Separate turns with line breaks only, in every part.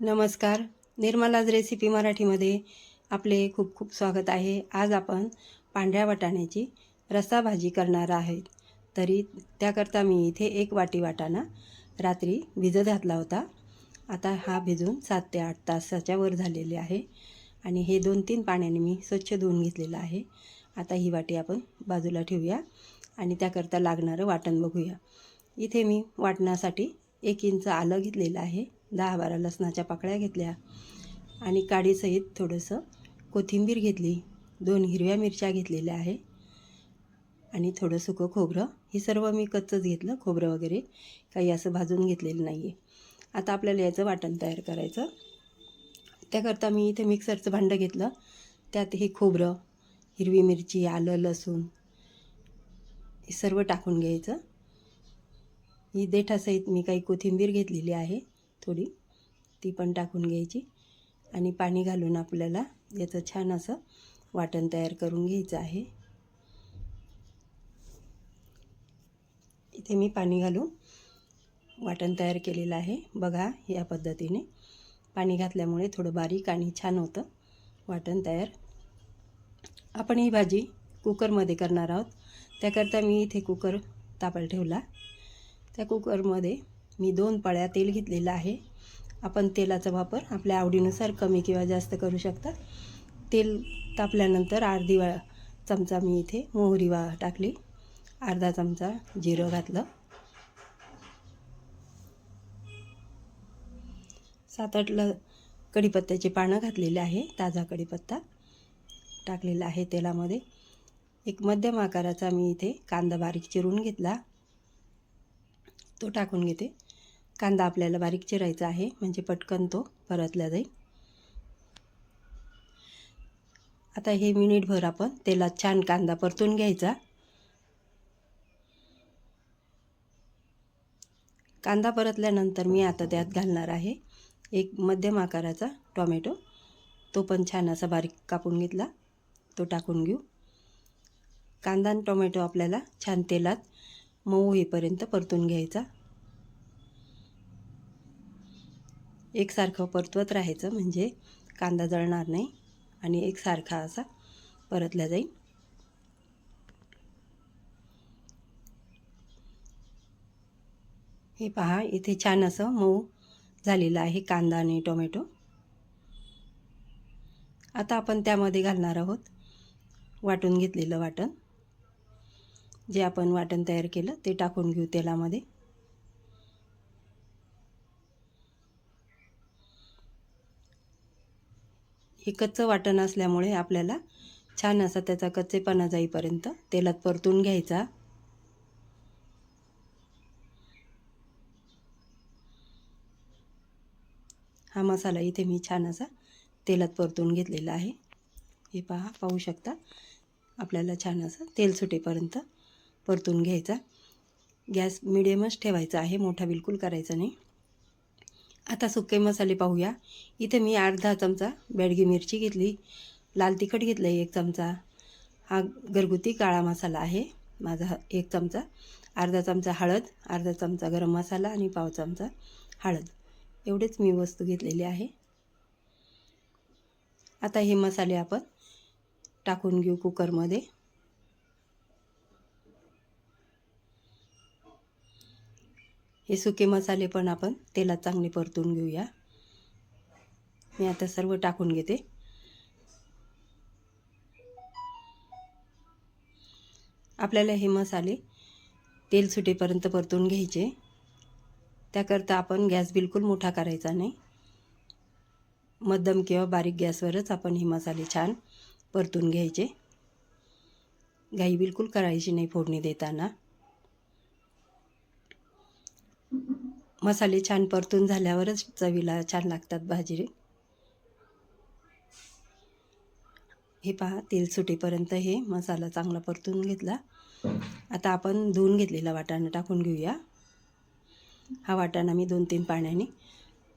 नमस्कार. निर्मलाज रेसिपी मराठीमध्ये आपले खूप खूप स्वागत आहे. आज आपण पांढऱ्या वाटाण्याची रस्सा भाजी करणार आहेत. तरी त्याकरता मी इथे एक वाटी वाटाणा रात्री भिजत घातला होता. आता हा भिजून सात ते आठ तासाच्या वर झालेले आहे. आणि हे दोन तीन पाण्याने मी स्वच्छ धुवून घेतलेलं आहे. आता ही वाटी आपण बाजूला ठेवूया आणि त्याकरता लागणारं वाटण बघूया. इथे मी वाटणासाठी एक इंच आलं घेतलेलं आहे. दहा बारा लसणाच्या पाकळ्या घेतल्या आणि काडीसहित थोडंसं कोथिंबीर घेतली. दोन हिरव्या मिरच्या घेतलेल्या आहे. आणि थोडं सुकं खोबरं. हे सर्व मी कच्चंच घेतलं. खोबरं वगैरे काही असं भाजून घेतलेलं नाही आहे आता आपल्याला याचं वाटण तयार करायचं. त्याकरता मी इथे मिक्सरचं भांडं घेतलं. त्यात हे खोबरं हिरवी मिरची आलं लसूण हे सर्व टाकून घ्यायचं. ही देठासहित मी काही कोथिंबीर घेतलेली आहे. थोडी. ती पण टाकून घ्यायची. आणि पाणी घालून आपल्याला याचं छान असं वाटण तयार करून घ्यायचं आहे. इथे मी पाणी घालून वाटण तयार केलेलं आहे. बघा या पद्धतीने. पाणी घातल्यामुळे थोडं बारीक आणि छान होतं वाटण तयार. आपण ही भाजी कुकरमध्ये करणार आहोत. त्याकरता मी इथे कुकर तापायला ठेवला. त्या कुकरमध्ये मी दोन पळ्या तेल घेतलेलं आहे. आपण तेलाचा वापर आपल्या आवडीनुसार कमी किंवा जास्त करू शकता. तेल तापल्यानंतर अर्धी वा चमचा मी इथे मोहरी वा टाकली. अर्धा चमचा जिरं घातलं. सात आठ ल कढीपत्त्याची पानं घातलेली आहे. ताजा कढीपत्ता टाकलेला आहे तेलामध्ये. एक मध्यम आकाराचा मी इथे कांदा बारीक चिरून घेतला. तो टाकून घेते. कांदा आपल्याला बारीक चिरायचा आहे म्हणजे पटकन तो परतला जाईल. आता हे मिनिटभर आपण तेलात छान कांदा परतून घ्यायचा. कांदा परतल्यानंतर मी आता त्यात घालणार आहे एक मध्यम आकाराचा टॉमॅटो. तो पण छान असा बारीक कापून घेतला तो टाकून घेऊ. कांदा आणि टोमॅटो आपल्याला छान तेलात मऊ होईपर्यंत परतून घ्यायचा. एकसारखं परतवत राहायचं म्हणजे कांदा जळणार नाही आणि एकसारखा असा परतला जाईल. हे पहा इथे छान असं मऊ झालेलं आहे कांदा आणि टोमॅटो. आता आपण त्यामध्ये घालणार आहोत वाटून घेतलेलं वाटण. जे आपण वाटण तयार केलं ते टाकून घेऊ तेलामध्ये. हे कच्चं वाटण असल्यामुळे आपल्याला छान असा त्याचा कच्चेपणा जाईपर्यंत तेलात परतून घ्यायचा. हा मसाला इथे मी छान असा तेलात परतून घेतलेला आहे. हे पहा पाहू शकता. आपल्याला छान असं तेल सुटेपर्यंत परतून घ्यायचा. गॅस मिडियमच ठेवायचा आहे मोठा बिलकुल करायचा नाही. आता सुके मसाले पाहूया. इथे मी अर्धा चमचा बेडगी मिरची घेतली. लाल तिखट घेतलं एक चमचा. हा घरगुती काळा मसाला आहे. माझा एक चमचा. अर्धा चमचा हळद अर्धा चमचा गरम मसाला आणि पाव चमचा हळद. एवढेच मी वस्तू घेतलेली आहे. आता हे मसाले आपण टाकून घेऊ कुकरमध्ये हे सुके मसाले पण आपण तेलात चांगले परतून घेऊया. मी आता सर्व टाकून घेते. आपल्याला हे मसाले तेल सुटेपर्यंत परतून घ्यायचे. त्याकरता आपण गॅस बिलकुल मोठा करायचा नाही. मध्यम किंवा बारीक गॅसवरच आपण हे मसाले छान परतून घ्यायचे. घाई बिलकुल करायची नाही फोडणी देताना. मसाले छान परतून झाल्यावरच चवीला छान लागतात भाजी. हे पहा तेल सुटेपर्यंत हे मसाला चांगला परतून घेतला. आता आपण धुवून घेतलेला वाटाणा टाकून घेऊया. हा वाटाणा मी दोन तीन पाण्याने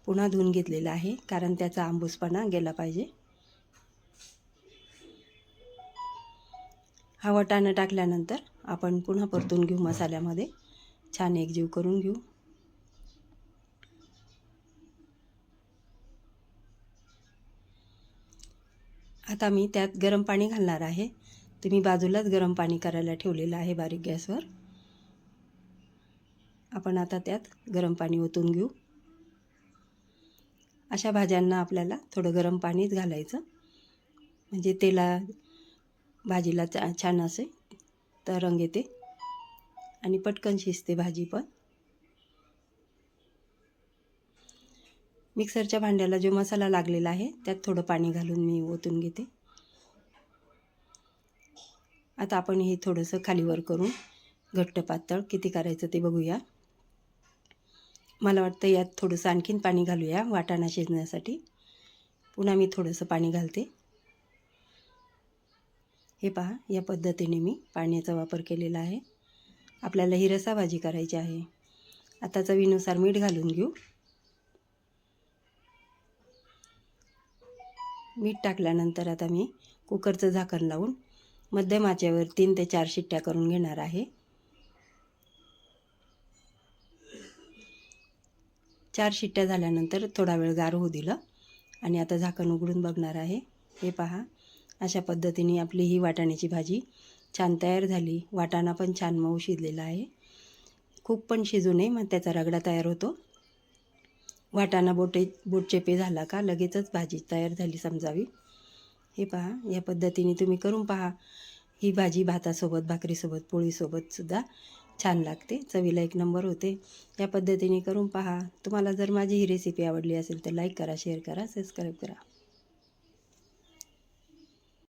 पुन्हा धुवून घेतलेला आहे कारण त्याचा आंबूसपणा गेला पाहिजे. हा वाटाणा टाकल्यानंतर आपण पुन्हा परतून घेऊ मसाल्यामध्ये. छान एकजीव करून घेऊ. आता मी त्यात गरम पाणी घालणार आहे. तुम्ही बाजूलाच गरम पाणी करायला ठेवलेलं आहे बारीक गॅसवर. आपण आता त्यात गरम पाणी ओतून घेऊ. अशा भाज्यांना आपल्याला थोडं गरम पाणीच घालायचं. म्हणजे तेला भाजीला चा छान असे तर रंग येते. आणि पटकन शिजते भाजी पण. मिक्सरच्या भांड्याला जो मसाला लागलेला आहे त्यात थोडं पाणी घालून मी ओतून घेते. आता आपण हे थोडंसं खालीवर करून घट्ट पातळ किती करायचं ते बघूया. मला वाटतं यात थोडंसं आणखीन पाणी घालूया वाटाणा शिजण्यासाठी. पुन्हा मी थोडंसं पाणी घालते. हे पहा या पद्धतीने मी पाण्याचा वापर केलेला आहे. आपल्याला ही रसाभाजी करायची आहे. आता चवीनुसार मीठ घालून घेऊ. मीठ टाकल्यानंतर आता मी कुकरचं झाकण लावून मध्यम आचेवर तीन ते चार शिट्ट्या करून घेणार आहे. चार शिट्ट्या झाल्यानंतर थोडा वेळ गार होऊ दिलं आणि आता झाकण उघडून बघणार आहे. हे पहा अशा पद्धतीने आपली ही वाटाण्याची भाजी छान तयार झाली. वाटाणा पण छान मऊ शिजलेला आहे. खूप पण शिजू नये मग त्याचा रगडा तयार होतो. वाटाणा बोटे बोटचेपे झाला का लगेचच भाजी तयार झाली समजावी. हे पहा या पद्धतीने तुम्ही करून पहा. ही भाजी भातासोबत भाकरीसोबत पोळीसोबतसुद्धा छान लागते. चवीला एक नंबर होते. या पद्धतीने करून पहा. तुम्हाला जर माझी ही रेसिपी आवडली असेल तर लाईक करा शेअर करा सबस्क्राईब करा.